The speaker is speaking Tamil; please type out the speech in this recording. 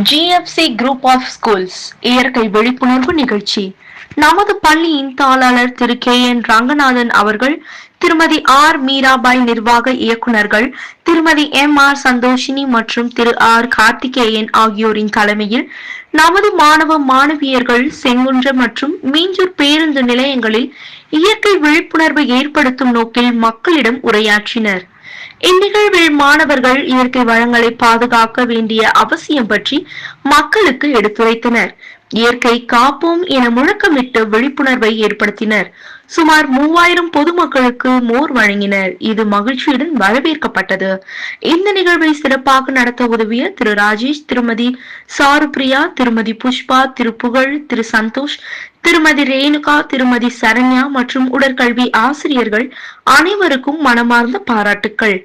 ஜிஎஃப்சி குரூப் ஆஃப் ஸ்கூல்ஸ் இயற்கை விழிப்புணர்வு நிகழ்ச்சி. நமது பள்ளியின் தாளாளர் திரு கே என் ரங்கநாதன் அவர்கள் திருமதி ஆர் மீராபாய் நிர்வாக இயக்குனர்கள் திருமதி எம் ஆர் சந்தோஷினி மற்றும் திரு ஆர் கார்த்திகேயன் ஆகியோரின் தலைமையில் நமது மாணவ மாணவியர்கள் செங்குன்ற மற்றும் மீஞ்சூர் பேருந்து நிலையங்களில் இயற்கை விழிப்புணர்வை ஏற்படுத்தும் நோக்கில் மக்களிடம் உரையாற்றினர். இந்நிகழ்வில் மாணவர்கள் இயற்கை வளங்களை பாதுகாக்க வேண்டிய அவசியம் பற்றி மக்களுக்கு எடுத்துரைத்தனர். இயற்கை காப்போம் என முழக்கமிட்டு விழிப்புணர்வை ஏற்படுத்தினர். சுமார் மூவாயிரம் பொதுமக்களுக்கு மோர் வழங்கினர். இது மகிழ்ச்சியுடன் வரவேற்கப்பட்டது. இந்த நிகழ்வை சிறப்பாக நடத்த உதவிய திரு ராஜேஷ் திருமதி சாருப்ரியா திருமதி புஷ்பா திரு புகழ் திரு சந்தோஷ் திருமதி ரேணுகா திருமதி சரண்யா மற்றும் உடற்கல்வி ஆசிரியர்கள் அனைவருக்கும் மனமார்ந்த பாராட்டுக்கள்.